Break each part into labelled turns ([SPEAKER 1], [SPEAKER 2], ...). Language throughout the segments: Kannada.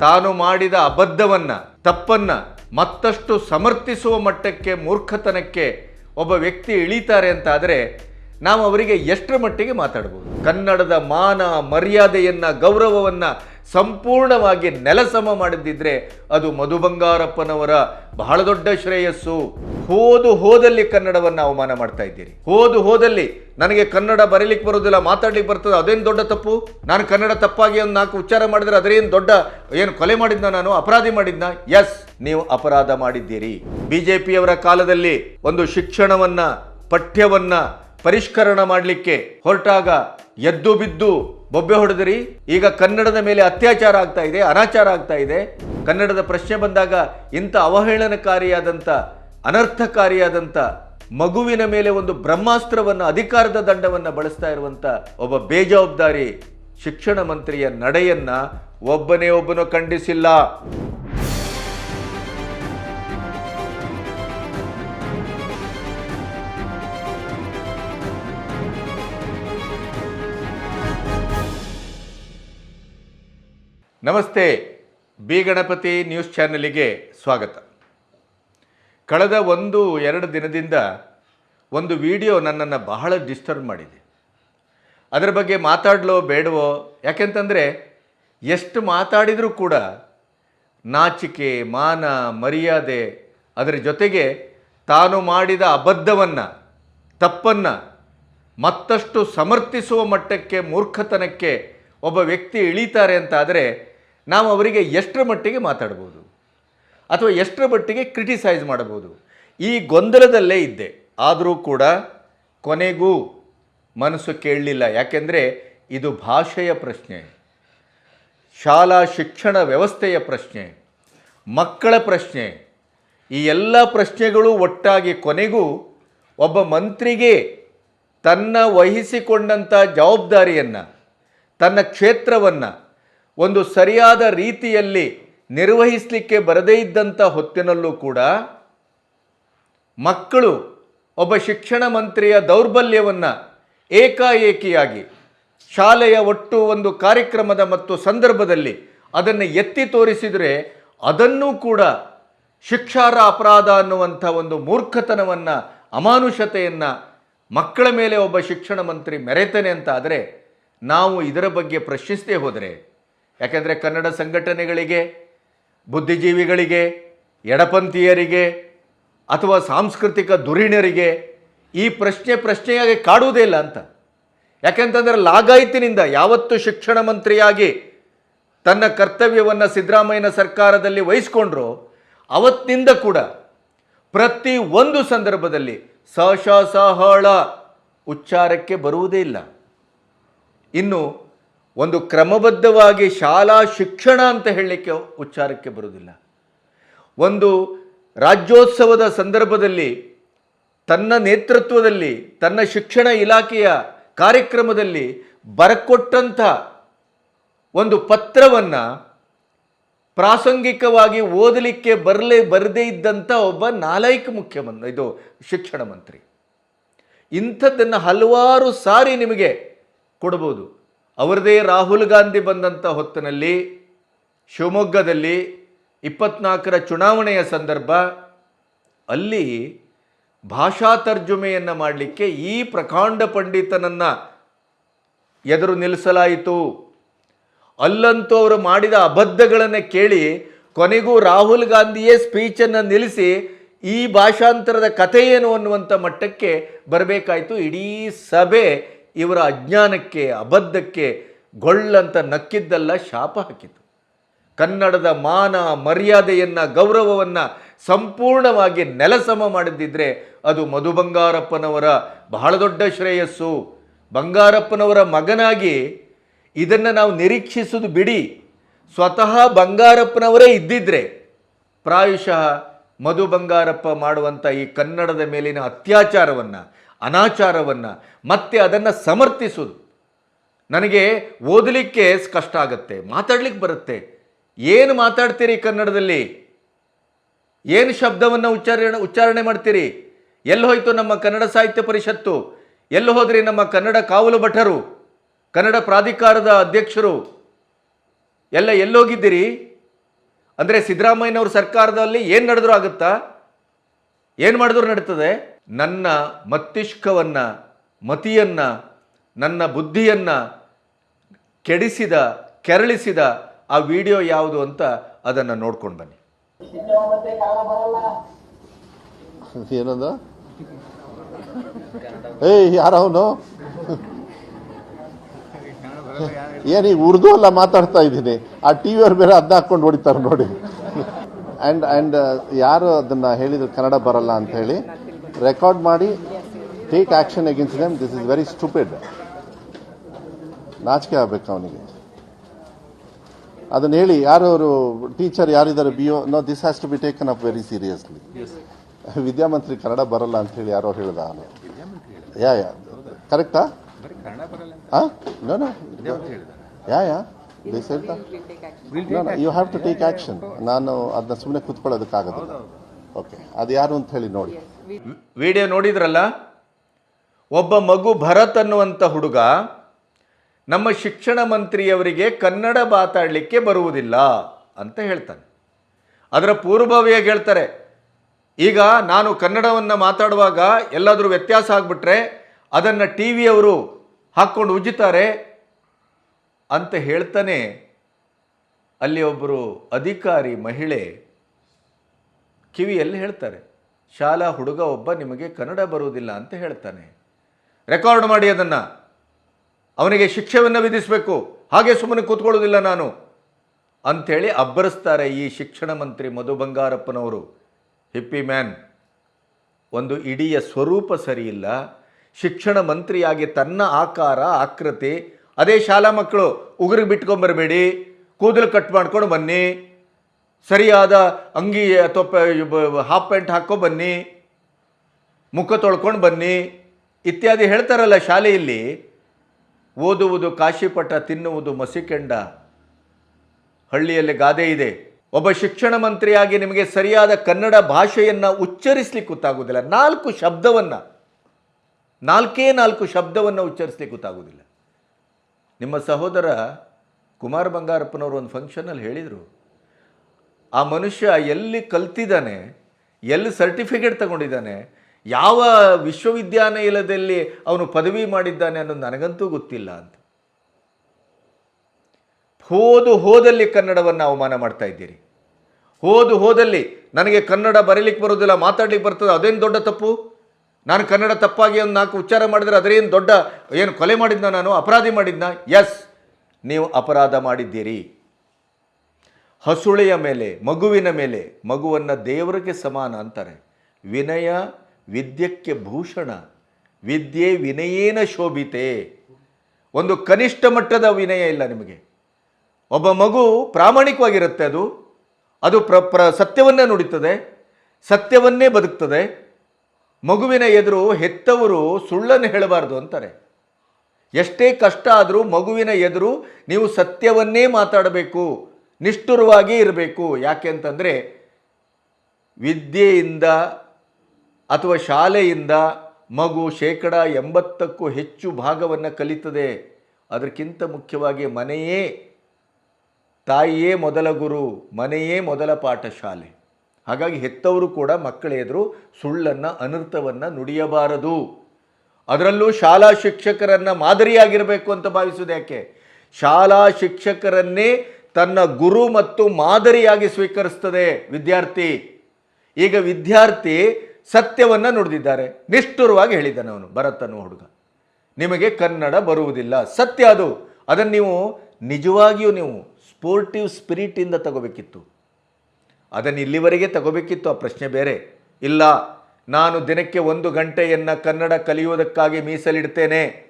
[SPEAKER 1] ತಾನು ಮಾಡಿದ ಅಬದ್ಧವನ್ನ, ತಪ್ಪನ್ನ ಮತ್ತಷ್ಟು ಸಮರ್ಥಿಸುವ ಮಟ್ಟಕ್ಕೆ, ಮೂರ್ಖತನಕ್ಕೆ ಒಬ್ಬ ವ್ಯಕ್ತಿ ಇಳಿತಾರೆ ಅಂತ ಆದರೆ ನಾವು ಅವರಿಗೆ ಎಷ್ಟರ ಮಟ್ಟಿಗೆ ಮಾತಾಡ್ಬೋದು? ಕನ್ನಡದ ಮಾನ ಮರ್ಯಾದೆಯನ್ನು, ಗೌರವವನ್ನ ಸಂಪೂರ್ಣವಾಗಿ ನೆಲಸಮ ಮಾಡಿದ್ದಿದ್ರೆ ಅದು ಮಧು ಬಂಗಾರಪ್ಪನವರ ಬಹಳ ದೊಡ್ಡ ಶ್ರೇಯಸ್ಸು. ಹೋದು ಹೋದಲ್ಲಿ ಕನ್ನಡವನ್ನು ಅವಮಾನ ಮಾಡ್ತಾ ಇದ್ದೀರಿ. ಹೋದು ಹೋದಲ್ಲಿ ನನಗೆ ಕನ್ನಡ ಬರೀಲಿಕ್ಕೆ ಬರೋದಿಲ್ಲ ಮಾತಾಡ್ಲಿಕ್ಕೆ ಬರ್ತದೆ, ಅದೇನು ದೊಡ್ಡ ತಪ್ಪು? ನಾನು ಕನ್ನಡ ತಪ್ಪಾಗಿ ಒಂದು ನಾಲ್ಕು ಉಚ್ಚಾರ ಮಾಡಿದ್ರೆ ಅದರೇನು ದೊಡ್ಡ ಏನು ಕೊಲೆ ಮಾಡಿದ್ನ ನಾನು, ಅಪರಾಧಿ ಮಾಡಿದ್ನ? ಎಸ್ ನೀವು ಅಪರಾಧ ಮಾಡಿದ್ದೀರಿ. ಬಿಜೆಪಿಯವರ ಕಾಲದಲ್ಲಿ ಒಂದು ಶಿಕ್ಷಣವನ್ನ, ಪಠ್ಯವನ್ನ ಪರಿಷ್ಕರಣ ಮಾಡಲಿಕ್ಕೆ ಹೊರಟಾಗ ಎದ್ದು ಬಿದ್ದು ಬೊಬ್ಬೆ ಹೊಡೆದಿರಿ? ಈಗ ಕನ್ನಡದ ಮೇಲೆ ಅತ್ಯಾಚಾರ ಆಗ್ತಾ ಇದೆ, ಅನಾಚಾರ ಆಗ್ತಾ ಇದೆ. ಕನ್ನಡದ ಪ್ರಶ್ನೆ ಬಂದಾಗ ಇಂಥ ಅವಹೇಳನಕಾರಿಯಾದಂಥ, ಅನರ್ಥಕಾರಿಯಾದಂಥ, ಮಗುವಿನ ಮೇಲೆ ಒಂದು ಬ್ರಹ್ಮಾಸ್ತ್ರವನ್ನು, ಅಧಿಕಾರದ ದಂಡವನ್ನು ಬಳಸ್ತಾ ಇರುವಂಥ ಒಬ್ಬ ಬೇಜವಾಬ್ದಾರಿ ಶಿಕ್ಷಣ ಮಂತ್ರಿಯ ನಡೆಯನ್ನು ಒಬ್ಬನೇ ಒಬ್ಬನು ಖಂಡಿಸಿಲ್ಲ. ನಮಸ್ತೆ, ಬಿ ಗಣಪತಿ ನ್ಯೂಸ್ ಚಾನೆಲಿಗೆ ಸ್ವಾಗತ. ಕಳೆದ ಒಂದು, ಎರಡು ದಿನದಿಂದ ಒಂದು ವಿಡಿಯೋ ನನ್ನನ್ನು ಬಹಳ ಡಿಸ್ಟರ್ಬ್ ಮಾಡಿದೆ. ಅದರ ಬಗ್ಗೆ ಮಾತಾಡಲೋ ಬೇಡವೋ? ಯಾಕೆಂತಂದರೆ, ಎಷ್ಟು ಮಾತಾಡಿದರೂ ಕೂಡ ನಾಚಿಕೆ, ಮಾನ, ಮರ್ಯಾದೆ ಅದರ ಜೊತೆಗೆ ತಾನು ಮಾಡಿದ ಅಬದ್ಧವನ್ನು, ತಪ್ಪನ್ನು ಮತ್ತಷ್ಟು ಸಮರ್ಥಿಸುವ ಮಟ್ಟಕ್ಕೆ, ಮೂರ್ಖತನಕ್ಕೆ ಒಬ್ಬ ವ್ಯಕ್ತಿ ಇಳಿತಾರೆ ಅಂತ ಆದರೆ ನಾವು ಅವರಿಗೆ ಎಷ್ಟರ ಮಟ್ಟಿಗೆ ಮಾತಾಡ್ಬೋದು? ಅಥವಾ ಎಷ್ಟರ ಮಟ್ಟಿಗೆ ಕ್ರಿಟಿಸೈಸ್ ಮಾಡಬಹುದು ಈ ಗೊಂದಲದಲ್ಲೇ ಇದ್ದೆ. ಆದರೂ ಕೂಡ ಕೊನೆಗೂ ಮನಸ್ಸು ಕೇಳಲಿಲ್ಲ. ಯಾಕೆಂದರೆ ಇದು ಭಾಷೆಯ ಪ್ರಶ್ನೆ. ಶಾಲಾ ಶಿಕ್ಷಣ ವ್ಯವಸ್ಥೆಯ ಪ್ರಶ್ನೆ. ಮಕ್ಕಳ ಪ್ರಶ್ನೆ. ಈ ಎಲ್ಲ ಪ್ರಶ್ನೆಗಳು ಒಟ್ಟಾಗಿ ಕೊನೆಗೂ ಒಬ್ಬ ಮಂತ್ರಿಗೆ ತನ್ನ ವಹಿಸಿಕೊಂಡಂಥ ಜವಾಬ್ದಾರಿಯನ್ನು, ತನ್ನ ಕ್ಷೇತ್ರವನ್ನು ಒಂದು ಸರಿಯಾದ ರೀತಿಯಲ್ಲಿ ನಿರ್ವಹಿಸಲಿಕ್ಕೆ ಬರದೇ ಇದ್ದಂಥ ಹೊತ್ತಿನಲ್ಲೂ ಕೂಡ ಮಕ್ಕಳು ಒಬ್ಬ ಶಿಕ್ಷಣ ಮಂತ್ರಿಯ ದೌರ್ಬಲ್ಯವನ್ನು ಏಕಾಏಕಿಯಾಗಿ ಶಾಲೆಯ ಒಟ್ಟು ಒಂದು ಕಾರ್ಯಕ್ರಮದ ಮತ್ತು ಸಂದರ್ಭದಲ್ಲಿ ಅದನ್ನು ಎತ್ತಿ ತೋರಿಸಿದರೆ ಅದನ್ನೂ ಕೂಡ ಶಿಕ್ಷಾರ ಅಪರಾಧ ಅನ್ನುವಂಥ ಒಂದು ಮೂರ್ಖತನವನ್ನು, ಅಮಾನುಷತೆಯನ್ನು ಮಕ್ಕಳ ಮೇಲೆ ಒಬ್ಬ ಶಿಕ್ಷಣ ಮಂತ್ರಿ ಮೆರೆತಾನೆ ಅಂತ ಆದರೆ ನಾವು ಇದರ ಬಗ್ಗೆ ಪ್ರಶ್ನಿಸದೇ ಹೋದರೆ ಯಾಕೆಂದರೆ ಕನ್ನಡ ಸಂಘಟನೆಗಳಿಗೆ, ಬುದ್ಧಿಜೀವಿಗಳಿಗೆ, ಎಡಪಂಥೀಯರಿಗೆ ಅಥವಾ ಸಾಂಸ್ಕೃತಿಕ ಧುರೀಣರಿಗೆ ಈ ಪ್ರಶ್ನೆ ಪ್ರಶ್ನೆಯಾಗಿ ಕಾಡುವುದೇ ಇಲ್ಲ ಅಂತ. ಯಾಕೆಂತಂದರೆ ಲಾಗಾಯಿತಿನಿಂದ ಯಾವತ್ತು ಶಿಕ್ಷಣ ಮಂತ್ರಿಯಾಗಿ ತನ್ನ ಕರ್ತವ್ಯವನ್ನು ಸಿದ್ದರಾಮಯ್ಯನ ಸರ್ಕಾರದಲ್ಲಿ ವಹಿಸ್ಕೊಂಡ್ರು ಅವತ್ತಿನಿಂದ ಕೂಡ ಪ್ರತಿ ಒಂದು ಸಂದರ್ಭದಲ್ಲಿ ಸ ಶ ಉಚ್ಚಾರಕ್ಕೆ ಬರುವುದೇ ಇಲ್ಲ. ಇನ್ನು ಒಂದು ಕ್ರಮಬದ್ಧವಾಗಿ ಶಾಲಾ ಶಿಕ್ಷಣ ಅಂತ ಹೇಳಲಿಕ್ಕೆ ಉಚ್ಚಾರಕ್ಕೆ ಬರುವುದಿಲ್ಲ. ಒಂದು ರಾಜ್ಯೋತ್ಸವದ ಸಂದರ್ಭದಲ್ಲಿ ತನ್ನ ನೇತೃತ್ವದಲ್ಲಿ, ತನ್ನ ಶಿಕ್ಷಣ ಇಲಾಖೆಯ ಕಾರ್ಯಕ್ರಮದಲ್ಲಿ ಬರಕೊಟ್ಟಂಥ ಒಂದು ಪತ್ರವನ್ನು ಪ್ರಾಸಂಗಿಕವಾಗಿ ಓದಲಿಕ್ಕೆ ಬರಲೇ ಬರದೇ ಇದ್ದಂಥ ಒಬ್ಬ ನಾಲಾಯಕ ಮುಖ್ಯಮಂತ್ರಿ ಇದು ಶಿಕ್ಷಣ ಮಂತ್ರಿ. ಇಂಥದ್ದನ್ನು ಹಲವಾರು ಸಾರಿ ನಿಮಗೆ ಕೊಡ್ಬೋದು. ಅವರದೇ ರಾಹುಲ್ ಗಾಂಧಿ ಬಂದಂಥ ಹೊತ್ತಿನಲ್ಲಿ ಶಿವಮೊಗ್ಗದಲ್ಲಿ ಇಪ್ಪತ್ನಾಲ್ಕರ ಚುನಾವಣೆಯ ಸಂದರ್ಭ, ಅಲ್ಲಿ ಭಾಷಾ ತರ್ಜುಮೆಯನ್ನು ಮಾಡಲಿಕ್ಕೆ ಈ ಪ್ರಕಾಂಡ ಪಂಡಿತನನ್ನು ಎದುರು ನಿಲ್ಲಿಸಲಾಯಿತು ಅಲ್ಲಂತೂ ಅವರು ಮಾಡಿದ ಅಬದ್ಧಗಳನ್ನು ಕೇಳಿ ಕೊನೆಗೂ ರಾಹುಲ್ ಗಾಂಧಿಯೇ ಸ್ಪೀಚನ್ನು ನಿಲ್ಲಿಸಿ ಈ ಭಾಷಾಂತರದ ಕಥೆ ಏನು ಅನ್ನುವಂಥ ಮಟ್ಟಕ್ಕೆ ಬರಬೇಕಾಯಿತು. ಇಡೀ ಸಭೆ ಇವರ ಅಜ್ಞಾನಕ್ಕೆ, ಅಬದ್ಧಕ್ಕೆ ಗೊಳ್ಳಂತ ನಕ್ಕಿದ್ದಲ್ಲ ಶಾಪ ಹಾಕಿತು ಕನ್ನಡದ ಮಾನ ಮರ್ಯಾದೆಯನ್ನು, ಗೌರವವನ್ನು ಸಂಪೂರ್ಣವಾಗಿ ನೆಲಸಮ ಮಾಡಿದ್ದಿದ್ರೆ ಅದು ಮಧು ಬಂಗಾರಪ್ಪನವರ ಬಹಳ ದೊಡ್ಡ ಶ್ರೇಯಸ್ಸು. ಬಂಗಾರಪ್ಪನವರ ಮಗನಾಗಿ ಇದನ್ನು ನಾವು ನಿರೀಕ್ಷಿಸೋದು ಬಿಡಿ. ಸ್ವತಃ ಬಂಗಾರಪ್ಪನವರೇ ಇದ್ದಿದ್ರೆ ಪ್ರಾಯಶಃ ಮಧು ಬಂಗಾರಪ್ಪ ಮಾಡುವಂಥ ಈ ಕನ್ನಡದ ಮೇಲಿನ ಅತ್ಯಾಚಾರವನ್ನು ಅನಾಚಾರವನ್ನು, ಮತ್ತೆ ಅದನ್ನು ಸಮರ್ಥಿಸೋದು. ನನಗೆ ಓದಲಿಕ್ಕೆ ಕಷ್ಟ ಆಗುತ್ತೆ ಮಾತಾಡ್ಲಿಕ್ಕೆ ಬರುತ್ತೆ. ಏನು ಮಾತಾಡ್ತೀರಿ ಕನ್ನಡದಲ್ಲಿ? ಏನು ಶಬ್ದವನ್ನು ಉಚ್ಚಾರಣೆ ಉಚ್ಚಾರಣೆ ಮಾಡ್ತೀರಿ? ಎಲ್ಲಿ ಹೋಯಿತು ನಮ್ಮ ಕನ್ನಡ ಸಾಹಿತ್ಯ ಪರಿಷತ್ತು? ಎಲ್ಲಿ ಹೋದ್ರಿ ನಮ್ಮ ಕನ್ನಡ ಕಾವಲು ಭಟರು? ಕನ್ನಡ ಪ್ರಾಧಿಕಾರದ ಅಧ್ಯಕ್ಷರು? ಎಲ್ಲ ಎಲ್ಲೋಗಿದ್ದೀರಿ ಅಂದರೆ ಸಿದ್ದರಾಮಯ್ಯನವ್ರ ಸರ್ಕಾರದಲ್ಲಿ ಏನು ನಡೆದ್ರೂ ಆಗುತ್ತಾ? ಏನು ಮಾಡಿದ್ರು ನಡೀತದೆ? ನನ್ನ ಮಸ್ತಿಷ್ಕವನ್ನು, ಮತಿಯನ್ನು, ನನ್ನ ಬುದ್ಧಿಯನ್ನು ಕೆಡಿಸಿದ, ಕೆರಳಿಸಿದ ಆ ವಿಡಿಯೋ ಯಾವುದು ಅಂತ ಅದನ್ನು ನೋಡ್ಕೊಂಡು ಬನ್ನಿ.
[SPEAKER 2] ಏನಂದ? ಏಯ್ ಯಾರವನು ಏನೀಗ ಉರ್ದು ಅಲ್ಲ ಮಾತಾಡ್ತಾ ಇದ್ದೀನಿ. ಆ ಟಿ ವಿಯವ್ರು ಬೇರೆ ಅದನ್ನ ಹಾಕೊಂಡು ಹೊಡಿತಾರೆ ನೋಡಿ. ಆ್ಯಂಡ್ ಆ್ಯಂಡ್ ಯಾರು ಅದನ್ನು ಹೇಳಿದ್ರು ಕನ್ನಡ ಬರಲ್ಲ ಅಂತ ಹೇಳಿ? ರೆಕಾರ್ಡ್ ಮಾಡಿ take action against them this is very stupid ನಾಚಿಕೆ ಆಗ್ಬೇಕು ಅವನಿಗೆ. ಅದನ್ನ ಹೇಳಿ ಯಾರು ಅವರು ಟೀಚರ್ ಯಾರಿದ್ದಾರೆ be no this has to be taken up very seriously ವಿದ್ಯಾಮಂತ್ರಿ Kannada ಬರಲ್ಲ ಅಂತ ಹೇಳಿ ಯಾರೋ ಹೇಳ್ದ ಅವನು ಯಾ ಯಾ. ಕರೆಕ್ಟಾ ಹಾ no no yeah yeah. This ಹೇಳ್ತಾ you have to take action ನಾನು ಅದನ್ನ ಸುಮ್ಮನೆ ಕುತ್ಕೊಳ್ಳೋದಕ್ಕಾಗೋದಿಲ್ಲ. ಓಕೆ ಅದು ಯಾರು ಅಂತ ಹೇಳಿ ನೋಡಿ.
[SPEAKER 1] ವಿಡಿಯೋ ನೋಡಿದ್ರಲ್ಲ? ಒಬ್ಬ ಮಗು ಭರತ್ ಅನ್ನುವಂಥ ಹುಡುಗ ನಮ್ಮ ಶಿಕ್ಷಣ ಮಂತ್ರಿಯವರಿಗೆ ಕನ್ನಡ ಮಾತಾಡಲಿಕ್ಕೆ ಬರುವುದಿಲ್ಲ ಅಂತ ಹೇಳ್ತಾನೆ. ಅದರ ಪೂರ್ವಭಾವಿಯಾಗಿ ಹೇಳ್ತಾರೆ ಈಗ ನಾನು ಕನ್ನಡವನ್ನು ಮಾತಾಡುವಾಗ ಎಲ್ಲಾದರೂ ವ್ಯತ್ಯಾಸ ಆಗಿಬಿಟ್ರೆ ಅದನ್ನು ಟಿ ವಿಯವರು ಹಾಕ್ಕೊಂಡು ಉಜ್ಜುತ್ತಾರೆ ಅಂತ ಹೇಳ್ತಾನೆ ಅಲ್ಲಿ ಒಬ್ಬರು ಅಧಿಕಾರಿ ಮಹಿಳೆ ಕಿವಿಯಲ್ಲಿ ಹೇಳ್ತಾರೆ, ಶಾಲಾ ಹುಡುಗ ಒಬ್ಬ ನಿಮಗೆ ಕನ್ನಡ ಬರುವುದಿಲ್ಲ ಅಂತ ಹೇಳ್ತಾನೆ. ರೆಕಾರ್ಡ್ ಮಾಡಿ ಅದನ್ನು. ಅವನಿಗೆ ಶಿಕ್ಷೆಯನ್ನು ವಿಧಿಸಬೇಕು. ಹಾಗೆ ಸುಮ್ಮನೆ ಕೂತ್ಕೊಳ್ಳೋದಿಲ್ಲ ನಾನು. ಅಂಥೇಳಿ ಅಬ್ಬರಿಸ್ತಾರೆ ಈ ಶಿಕ್ಷಣ ಮಂತ್ರಿ ಮಧು ಬಂಗಾರಪ್ಪನವರು. ಹಿಪ್ಪಿ ಮ್ಯಾನ್, ಒಂದು ಇಡೀ ಸ್ವರೂಪ ಸರಿಯಿಲ್ಲ. ಶಿಕ್ಷಣ ಮಂತ್ರಿಯಾಗಿ ತನ್ನ ಆಕಾರ, ಆಕೃತಿ, ಅದೇ ಶಾಲಾ ಮಕ್ಕಳು, ಉಗುರಿಗೆ ಬಿಟ್ಕೊಂಬರಬೇಡಿ, ಕೂದಲು ಕಟ್ ಮಾಡ್ಕೊಂಡು ಬನ್ನಿ ಸರಿಯಾದ ಅಂಗಿ ಅಥವಾ ಹಾಫ್ ಪ್ಯಾಂಟ್ ಹಾಕೋ ಬನ್ನಿ, ಮುಖ ತೊಳ್ಕೊಂಡು ಬನ್ನಿ, ಇತ್ಯಾದಿ ಹೇಳ್ತಾರಲ್ಲ ಶಾಲೆಯಲ್ಲಿ, ಓದುವುದು ಕಾಶಿಪಟ ತಿನ್ನುವುದು ಮಸಿಕೆಂಡ, ಹಳ್ಳಿಯಲ್ಲಿ ಗಾದೆ ಇದೆ. ಒಬ್ಬ ಶಿಕ್ಷಣ ಮಂತ್ರಿಯಾಗಿ ನಿಮಗೆ ಸರಿಯಾದ ಕನ್ನಡ ಭಾಷೆಯನ್ನು ಉಚ್ಚರಿಸ್ಲಿಕ್ಕೆ ಗೊತ್ತಾಗೋದಿಲ್ಲ. ನಾಲ್ಕು ಶಬ್ದವನ್ನು, ನಾಲ್ಕೇ ನಾಲ್ಕು ಶಬ್ದವನ್ನು ಉಚ್ಚರಿಸ್ಲಿಕ್ಕೆ ಗೊತ್ತಾಗೋದಿಲ್ಲ. ನಿಮ್ಮ ಸಹೋದರ ಕುಮಾರ್ ಬಂಗಾರಪ್ಪನವರು ಒಂದು ಫಂಕ್ಷನಲ್ಲಿ ಹೇಳಿದರು ಆ ಮನುಷ್ಯ ಎಲ್ಲಿ ಕಲ್ತಿದ್ದಾನೆ, ಎಲ್ಲಿ ಸರ್ಟಿಫಿಕೇಟ್ ತಗೊಂಡಿದ್ದಾನೆ, ಯಾವ ವಿಶ್ವವಿದ್ಯಾನಿಲಯದಲ್ಲಿ ಅವನು ಪದವಿ ಮಾಡಿದ್ದಾನೆ ಅನ್ನೋದು ನನಗಂತೂ ಗೊತ್ತಿಲ್ಲ ಅಂತ. ಹೋದು ಹೋದಲ್ಲಿ ಕನ್ನಡವನ್ನು ಅವಮಾನ ಮಾಡ್ತಾ ಇದ್ದೀರಿ. ಹೋದು ಹೋದಲ್ಲಿ ನನಗೆ ಕನ್ನಡ ಬರೀಲಿಕ್ಕೆ ಬರೋದಿಲ್ಲ ಮಾತಾಡ್ಲಿಕ್ಕೆ ಬರ್ತದೆ, ಅದೇನು ದೊಡ್ಡ ತಪ್ಪು? ನಾನು ಕನ್ನಡ ತಪ್ಪಾಗಿ ಒಂದು ನಾಲ್ಕು ಉಚ್ಚಾರ ಮಾಡಿದರೆ ಅದರೇನು ದೊಡ್ಡ, ಏನು ಕೊಲೆ ಮಾಡಿದ್ನ ನಾನು, ಅಪರಾಧಿ ಮಾಡಿದ್ನ? ಎಸ್ ನೀವು ಅಪರಾಧ ಮಾಡಿದ್ದೀರಿ. ಹಸುಳೆಯ ಮೇಲೆ, ಮಗುವಿನ ಮೇಲೆ, ಮಗುವನ್ನು ದೇವರಿಗೆ ಸಮಾನ ಅಂತಾರೆ. ವಿನಯ, ವಿದ್ಯಕ್ಕೆ ಭೂಷಣ, ವಿದ್ಯೆ ವಿನಯೇನ ಶೋಭಿತೆ. ಒಂದು ಕನಿಷ್ಠ ಮಟ್ಟದ ವಿನಯ ಇಲ್ಲ ನಿಮಗೆ. ಒಬ್ಬ ಮಗು ಪ್ರಾಮಾಣಿಕವಾಗಿರುತ್ತೆ ಅದು. ಅದು ಪ್ರ ಪ್ರ, ಸತ್ಯವನ್ನೇ ನುಡಿತದೆ, ಸತ್ಯವನ್ನೇ ಬದುಕ್ತದೆ. ಮಗುವಿನ ಎದುರು ಹೆತ್ತವರು ಸುಳ್ಳನ್ನು ಹೇಳಬಾರ್ದು ಅಂತಾರೆ. ಎಷ್ಟೇ ಕಷ್ಟ ಆದರೂ ಮಗುವಿನ ಎದುರು ನೀವು ಸತ್ಯವನ್ನೇ ಮಾತಾಡಬೇಕು. ನಿಷ್ಠುರವಾಗಿ ಇರಬೇಕು. ಯಾಕೆ ಅಂತಂದರೆ ವಿದ್ಯೆಯಿಂದ ಅಥವಾ ಶಾಲೆಯಿಂದ ಮಗು ಶೇಕಡ ಎಂಬತ್ತಕ್ಕೂ ಹೆಚ್ಚು ಭಾಗವನ್ನು ಕಲಿತದೆ. ಅದಕ್ಕಿಂತ ಮುಖ್ಯವಾಗಿ ಮನೆಯೇ, ತಾಯಿಯೇ ಮೊದಲ ಗುರು, ಮನೆಯೇ ಮೊದಲ ಪಾಠಶಾಲೆ. ಹಾಗಾಗಿ ಹೆತ್ತವರು ಕೂಡ ಮಕ್ಕಳ ಎದುರು ಸುಳ್ಳನ್ನು, ಅನರ್ಥವನ್ನು ನುಡಿಯಬಾರದು. ಅದರಲ್ಲೂ ಶಾಲಾ ಶಿಕ್ಷಕರನ್ನು ಮಾದರಿಯಾಗಿರಬೇಕು ಅಂತ ಭಾವಿಸುವುದು ಯಾಕೆ? ಶಾಲಾ ಶಿಕ್ಷಕರನ್ನೇ ತನ್ನ ಗುರು ಮತ್ತು ಮಾದರಿಯಾಗಿ ಸ್ವೀಕರಿಸ್ತದೆ ವಿದ್ಯಾರ್ಥಿ. ಈಗ ವಿದ್ಯಾರ್ಥಿ ಸತ್ಯವನ್ನು ನುಡಿದಿದ್ದಾರೆ. ನಿಷ್ಠುರವಾಗಿ ಹೇಳಿದ್ದಾನೆ ಅವನು, ಭರತನು ಹುಡುಗ. ನಿಮಗೆ ಕನ್ನಡ ಬರುವುದಿಲ್ಲ, ಸತ್ಯ ಅದು. ಅದನ್ನು ನೀವು ನಿಜವಾಗಿಯೂ ನೀವು ಸ್ಪೋರ್ಟಿವ್ ಸ್ಪಿರಿಟಿಂದ ತಗೋಬೇಕಿತ್ತು. ಅದನ್ನು ಇಲ್ಲಿವರೆಗೆ ತಗೋಬೇಕಿತ್ತು, ಆ ಪ್ರಶ್ನೆ ಬೇರೆ. ಇಲ್ಲ, ನಾನು ದಿನಕ್ಕೆ ಒಂದು ಗಂಟೆಯನ್ನು ಕನ್ನಡ ಕಲಿಯುವುದಕ್ಕಾಗಿ ಮೀಸಲಿಡ್ತೇನೆ.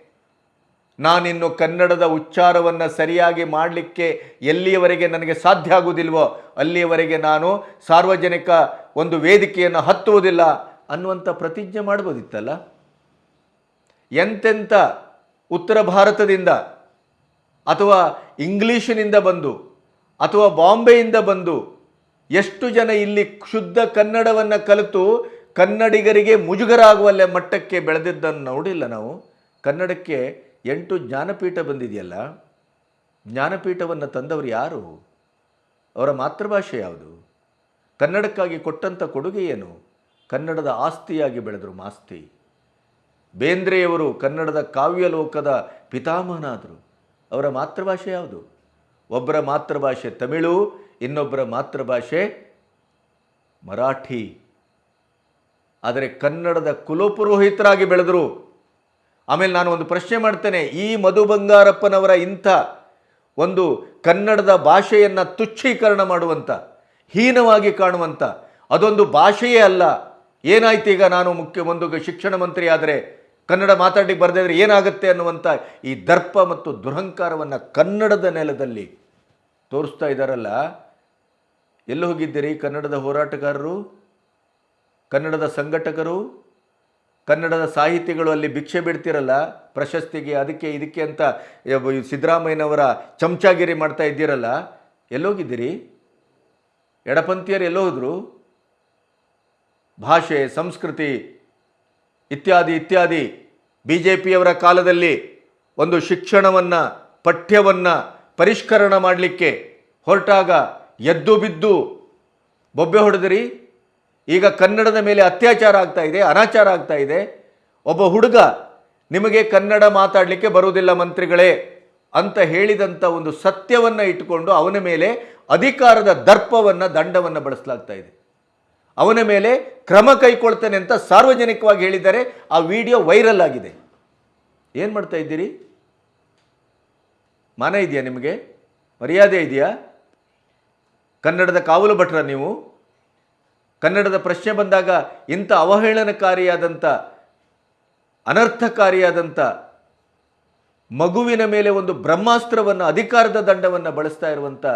[SPEAKER 1] ನಾನಿನ್ನು ಕನ್ನಡದ ಉಚ್ಚಾರವನ್ನು ಸರಿಯಾಗಿ ಮಾಡಲಿಕ್ಕೆ ಎಲ್ಲಿಯವರೆಗೆ ನನಗೆ ಸಾಧ್ಯ ಆಗುವುದಿಲ್ವೋ ಅಲ್ಲಿಯವರೆಗೆ ನಾನು ಸಾರ್ವಜನಿಕ ಒಂದು ವೇದಿಕೆಯನ್ನು ಹತ್ತುವುದಿಲ್ಲ ಅನ್ನುವಂಥ ಪ್ರತಿಜ್ಞೆ ಮಾಡ್ಬೋದಿತ್ತಲ್ಲ? ಎಂತೆಂಥ ಉತ್ತರ ಭಾರತದಿಂದ ಅಥವಾ ಇಂಗ್ಲೀಷಿನಿಂದ ಬಂದು ಅಥವಾ ಬಾಂಬೆಯಿಂದ ಬಂದು ಎಷ್ಟು ಜನ ಇಲ್ಲಿ ಶುದ್ಧ ಕನ್ನಡವನ್ನು ಕಲಿತು ಕನ್ನಡಿಗರಿಗೆ ಮುಜುಗರ ಮಟ್ಟಕ್ಕೆ ಬೆಳೆದಿದ್ದನ್ನು ನೋಡಿಲ್ಲ ನಾವು? ಕನ್ನಡಕ್ಕೆ ಎಂಟು ಜ್ಞಾನಪೀಠ ಬಂದಿದೆಯಲ್ಲ? ಜ್ಞಾನಪೀಠವನ್ನು ತಂದವರು ಯಾರು? ಅವರ ಮಾತೃಭಾಷೆ ಯಾವುದು? ಕನ್ನಡಕ್ಕಾಗಿ ಕೊಟ್ಟಂಥ ಕೊಡುಗೆ ಏನು? ಕನ್ನಡದ ಆಸ್ತಿಯಾಗಿ ಬೆಳೆದರು ಮಾಸ್ತಿ. ಬೇಂದ್ರೆಯವರು ಕನ್ನಡದ ಕಾವ್ಯಲೋಕದ ಪಿತಾಮಹನಾದರು. ಅವರ ಮಾತೃಭಾಷೆ ಯಾವುದು? ಒಬ್ಬರ ಮಾತೃಭಾಷೆ ತಮಿಳು, ಇನ್ನೊಬ್ಬರ ಮಾತೃಭಾಷೆ ಮರಾಠಿ. ಆದರೆ ಕನ್ನಡದ ಕುಲಪುರೋಹಿತರಾಗಿ ಬೆಳೆದರು ಆಮೇಲೆ ನಾನು ಒಂದು ಪ್ರಶ್ನೆ ಮಾಡ್ತೇನೆ. ಈ ಮಧು ಬಂಗಾರಪ್ಪನವರ ಇಂಥ ಒಂದು ಕನ್ನಡದ ಭಾಷೆಯನ್ನು ತುಚ್ಛೀಕರಣ ಮಾಡುವಂಥ ಹೀನವಾಗಿ ಕಾಣುವಂಥ ಅದೊಂದು ಭಾಷೆಯೇ ಅಲ್ಲ. ಏನಾಯ್ತು ಈಗ ನಾನು ಮುಖ್ಯ, ಒಂದು ಶಿಕ್ಷಣ ಮಂತ್ರಿ ಆದರೆ, ಕನ್ನಡ ಮಾತಾಡಲಿಕ್ಕೆ ಬರದೇ ಇದ್ರೆ ಏನಾಗುತ್ತೆ ಅನ್ನುವಂಥ ಈ ದರ್ಪ ಮತ್ತು ದುರಹಂಕಾರವನ್ನು ಕನ್ನಡದ ನೆಲದಲ್ಲಿ ತೋರಿಸ್ತಾ ಇದ್ದಾರಲ್ಲ. ಎಲ್ಲಿ ಹೋಗಿದ್ದೀರಿ ಕನ್ನಡದ ಹೋರಾಟಗಾರರು, ಕನ್ನಡದ ಸಂಘಟಕರು? ಕನ್ನಡದ ಸಾಹಿತಿಗಳು ಅಲ್ಲಿ ಭಿಕ್ಷೆ ಬಿಡ್ತಿರಲ್ಲ? ಪ್ರಶಸ್ತಿಗೆ ಅದಕ್ಕೆ ಇದಕ್ಕೆ ಅಂತ ಸಿದ್ದರಾಮಯ್ಯನವರ ಚಮಚಾಗಿರಿ ಮಾಡ್ತಾ ಇದ್ದೀರಲ್ಲ? ಎಲ್ಲೋಗಿದ್ದೀರಿ? ಎಡಪಂಥಿಯರು ಎಲ್ಲೋದ್ರು? ಭಾಷೆ, ಸಂಸ್ಕೃತಿ ಇತ್ಯಾದಿ ಇತ್ಯಾದಿ ಬಿ ಜೆ ಪಿಯವರ ಕಾಲದಲ್ಲಿ ಒಂದು ಶಿಕ್ಷಣವನ್ನು, ಪಠ್ಯವನ್ನು ಪರಿಷ್ಕರಣ ಮಾಡಲಿಕ್ಕೆ ಹೊರಟಾಗ ಎದ್ದು ಬಿದ್ದು ಬೊಬ್ಬೆ ಹೊಡೆದಿರಿ? ಈಗ ಕನ್ನಡದ ಮೇಲೆ ಅತ್ಯಾಚಾರ ಆಗ್ತಾ ಇದೆ, ಅನಾಚಾರ ಆಗ್ತಾ ಇದೆ. ಒಬ್ಬ ಹುಡುಗ, ನಿಮಗೆ ಕನ್ನಡ ಮಾತಾಡಲಿಕ್ಕೆ ಬರುವುದಿಲ್ಲ ಮಂತ್ರಿಗಳೇ ಅಂತ ಹೇಳಿದಂಥ ಒಂದು ಸತ್ಯವನ್ನು ಇಟ್ಟುಕೊಂಡು ಅವನ ಮೇಲೆ ಅಧಿಕಾರದ ದರ್ಪವನ್ನು, ದಂಡವನ್ನು ಬಳಸಲಾಗ್ತಾ ಇದೆ. ಅವನ ಮೇಲೆ ಕ್ರಮ ಕೈಕೊಳ್ತಾನೆ ಅಂತ ಸಾರ್ವಜನಿಕವಾಗಿ ಹೇಳಿದ್ದಾರೆ. ಆ ವಿಡಿಯೋ ವೈರಲ್ ಆಗಿದೆ. ಏನು ಮಾಡ್ತಾ ಇದ್ದೀರಿ? ಮಾನ ಇದೆಯಾ ನಿಮಗೆ? ಮರ್ಯಾದೆ ಇದೆಯಾ? ಕನ್ನಡದ ಕಾವಲು ಭಟ್ರ ನೀವು? ಕನ್ನಡದ ಪ್ರಶ್ನೆ ಬಂದಾಗ ಇಂಥ ಅವಹೇಳನಕಾರಿಯಾದಂಥ, ಅನರ್ಥಕಾರಿಯಾದಂಥ ಮಗುವಿನ ಮೇಲೆ ಒಂದು ಬ್ರಹ್ಮಾಸ್ತ್ರವನ್ನು, ಅಧಿಕಾರದ ದಂಡವನ್ನು ಬಳಸ್ತಾ ಇರುವಂಥ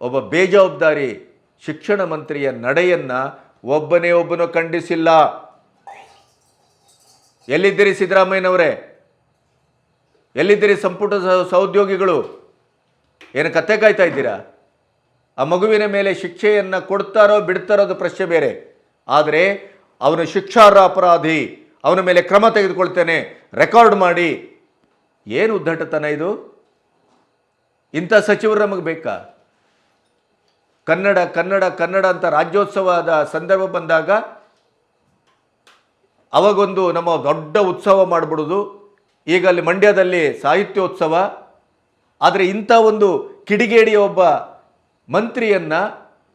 [SPEAKER 1] ಒಬ್ಬ ಬೇಜವಾಬ್ದಾರಿ ಶಿಕ್ಷಣ ಮಂತ್ರಿಯ ನಡೆಯನ್ನು ಒಬ್ಬನೇ ಒಬ್ಬನು ಖಂಡಿಸಿಲ್ಲ. ಎಲ್ಲಿದ್ದೀರಿ ಸಿದ್ದರಾಮಯ್ಯನವರೇ? ಎಲ್ಲಿದ್ದೀರಿ ಸಂಪುಟ ಸಹೋದ್ಯೋಗಿಗಳು? ಏನು ಕತೆ ಕಾಯ್ತಾ ಇದ್ದೀರಾ? ಆ ಮಗುವಿನ ಮೇಲೆ ಶಿಕ್ಷೆಯನ್ನು ಕೊಡ್ತಾರೋ ಬಿಡ್ತಾರೋ ಅದು ಪ್ರಶ್ನೆ ಬೇರೆ. ಆದರೆ ಅವನು ಶಿಕ್ಷಾರ್ಹ ಅಪರಾಧಿ, ಅವನ ಮೇಲೆ ಕ್ರಮ ತೆಗೆದುಕೊಳ್ತೇನೆ, ರೆಕಾರ್ಡ್ ಮಾಡಿ. ಏನು ಉದ್ದಟತನ ಇದು? ಇಂಥ ಸಚಿವರು ನಮಗೆ ಬೇಕಾ? ಕನ್ನಡ ಕನ್ನಡ ಕನ್ನಡ ಅಂತ ರಾಜ್ಯೋತ್ಸವದ ಸಂದರ್ಭ ಬಂದಾಗ ಅವಾಗೊಂದು ನಮ್ಮ ದೊಡ್ಡ ಉತ್ಸವ ಮಾಡಿಬಿಡೋದು. ಈಗ ಅಲ್ಲಿ ಮಂಡ್ಯದಲ್ಲಿ ಸಾಹಿತ್ಯೋತ್ಸವ. ಆದರೆ ಇಂಥ ಒಂದು ಕಿಡಿಗೇಡಿಯ ಒಬ್ಬ ಮಂತ್ರಿಯನ್ನು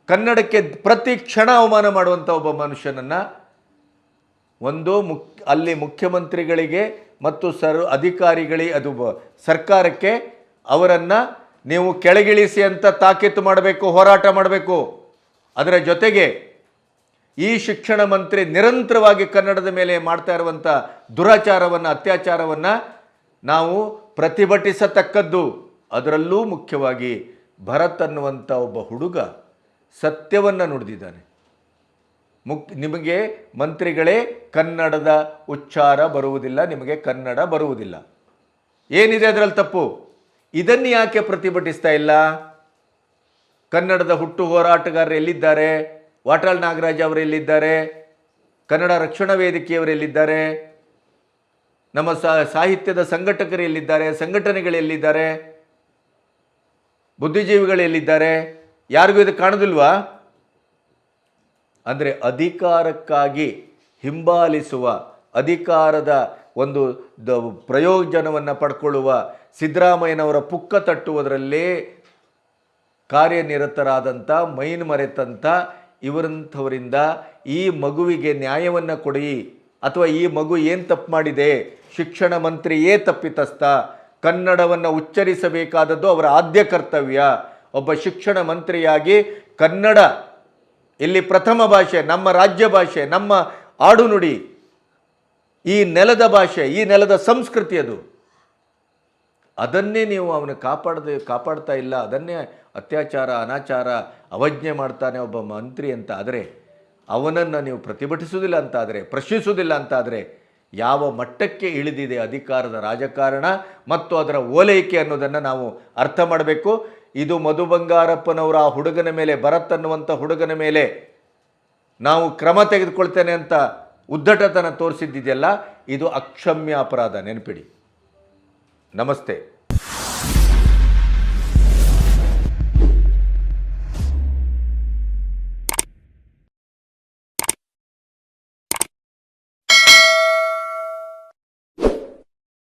[SPEAKER 1] ಕನ್ನಡಕ್ಕೆ ಪ್ರತಿ ಕ್ಷಣ ಅವಮಾನ ಮಾಡುವಂಥ ಒಬ್ಬ ಮನುಷ್ಯನನ್ನು ಒಂದು ಮುಕ್, ಅಲ್ಲಿ ಮುಖ್ಯಮಂತ್ರಿಗಳಿಗೆ ಮತ್ತು ಸರ್, ಅಧಿಕಾರಿಗಳಿಗೆ, ಅದು ಸರ್ಕಾರಕ್ಕೆ ಅವರನ್ನು ನೀವು ಕೆಳಗಿಳಿಸಿ ಅಂತ ತಾಕೀತು ಮಾಡಬೇಕು, ಹೋರಾಟ ಮಾಡಬೇಕು. ಅದರ ಜೊತೆಗೆ ಈ ಶಿಕ್ಷಣ ಮಂತ್ರಿ ನಿರಂತರವಾಗಿ ಕನ್ನಡದ ಮೇಲೆ ಮಾಡ್ತಾ ಇರುವಂಥ ದುರಾಚಾರವನ್ನು, ಅತ್ಯಾಚಾರವನ್ನು ನಾವು ಪ್ರತಿಭಟಿಸತಕ್ಕದ್ದು. ಅದರಲ್ಲೂ ಮುಖ್ಯವಾಗಿ ಭರತ್ ಅನ್ನುವಂಥ ಒಬ್ಬ ಹುಡುಗ ಸತ್ಯವನ್ನು ನುಡಿದಿದ್ದಾನೆ. ಮುಕ್, ನಿಮಗೆ ಮಂತ್ರಿಗಳೇ ಕನ್ನಡದ ಉಚ್ಚಾರ ಬರುವುದಿಲ್ಲ, ನಿಮಗೆ ಕನ್ನಡ ಬರುವುದಿಲ್ಲ. ಏನಿದೆ ಅದರಲ್ಲಿ ತಪ್ಪು? ಇದನ್ನು ಯಾಕೆ ಪ್ರತಿಭಟಿಸ್ತಾ ಇಲ್ಲ? ಕನ್ನಡದ ಹುಟ್ಟು ಹೋರಾಟಗಾರರು ಎಲ್ಲಿದ್ದಾರೆ? ವಾಟಾಳ್ ನಾಗರಾಜ್ ಅವರು ಎಲ್ಲಿದ್ದಾರೆ? ಕನ್ನಡ ರಕ್ಷಣಾ ವೇದಿಕೆಯವರು ಎಲ್ಲಿದ್ದಾರೆ? ನಮ್ಮ ಸಾಹಿತ್ಯದ ಸಂಘಟಕರು ಎಲ್ಲಿದ್ದಾರೆ? ಸಂಘಟನೆಗಳು ಎಲ್ಲಿದ್ದಾರೆ? ಬುದ್ಧಿಜೀವಿಗಳು ಎಲ್ಲಿದ್ದಾರೆ? ಯಾರಿಗೂ ಇದು ಕಾಣೋದಿಲ್ವಾ? ಅಂದರೆ ಅಧಿಕಾರಕ್ಕಾಗಿ ಹಿಂಬಾಲಿಸುವ, ಅಧಿಕಾರದ ಒಂದು ದ ಪ್ರಯೋಜನವನ್ನು ಪಡ್ಕೊಳ್ಳುವ ಸಿದ್ದರಾಮಯ್ಯನವರ ಪುಕ್ಕ ತಟ್ಟುವುದರಲ್ಲಿ ಕಾರ್ಯನಿರತರಾದಂಥ ಮೈನ್ ಮರೆತಂಥ ಇವರಂಥವರಿಂದ ಈ ಮಗುವಿಗೆ ನ್ಯಾಯವನ್ನು ಕೊಡಿ. ಅಥವಾ ಈ ಮಗು ಏನು ತಪ್ಪು ಮಾಡಿದೆ? ಶಿಕ್ಷಣ ಮಂತ್ರಿಯೇ ತಪ್ಪಿತಸ್ಥ. ಕನ್ನಡವನ್ನು ಉಚ್ಚರಿಸಬೇಕಾದದ್ದು ಅವರ ಆದ್ಯ ಕರ್ತವ್ಯ. ಒಬ್ಬ ಶಿಕ್ಷಣ ಮಂತ್ರಿಯಾಗಿ ಕನ್ನಡ, ಇಲ್ಲಿ ಪ್ರಥಮ ಭಾಷೆ, ನಮ್ಮ ರಾಜ್ಯ ಭಾಷೆ, ನಮ್ಮ ಆಡುನುಡಿ ಈ ನೆಲದ ಭಾಷೆ, ಈ ನೆಲದ ಸಂಸ್ಕೃತಿ ಅದು. ಅದನ್ನೇ ನೀವು ಅವನು ಕಾಪಾಡದೆ, ಕಾಪಾಡ್ತಾ ಇಲ್ಲ, ಅದನ್ನೇ ಅತ್ಯಾಚಾರ, ಅನಾಚಾರ, ಅವಜ್ಞೆ ಮಾಡ್ತಾನೆ ಒಬ್ಬ ಮಂತ್ರಿ ಅಂತ ಆದರೆ, ಅವನನ್ನು ನೀವು ಪ್ರತಿಭಟಿಸುವುದಿಲ್ಲ ಅಂತಾದರೆ ಪ್ರಶ್ನಿಸುವುದಿಲ್ಲ ಅಂತಾದರೆ ಯಾವ ಮಟ್ಟಕ್ಕೆ ಇಳಿದಿದೆ ಅಧಿಕಾರದ ರಾಜಕಾರಣ ಮತ್ತು ಅದರ ಓಲೈಕೆ ಅನ್ನೋದನ್ನು ನಾವು ಅರ್ಥ ಮಾಡಬೇಕು. ಇದು ಮಧು ಬಂಗಾರಪ್ಪನವರ ಆ ಹುಡುಗನ ಮೇಲೆ, ಭರತ್ ಅನ್ನುವಂಥ ಹುಡುಗನ ಮೇಲೆ ನಾವು ಕ್ರಮ ತೆಗೆದುಕೊಳ್ತೇನೆ ಅಂತ ಉದ್ದಟತನ ತೋರಿಸಿದ್ದಿದೆಯಲ್ಲ, ಇದು ಅಕ್ಷಮ್ಯ ಅಪರಾಧ, ನೆನಪಿಡಿ. ನಮಸ್ತೆ.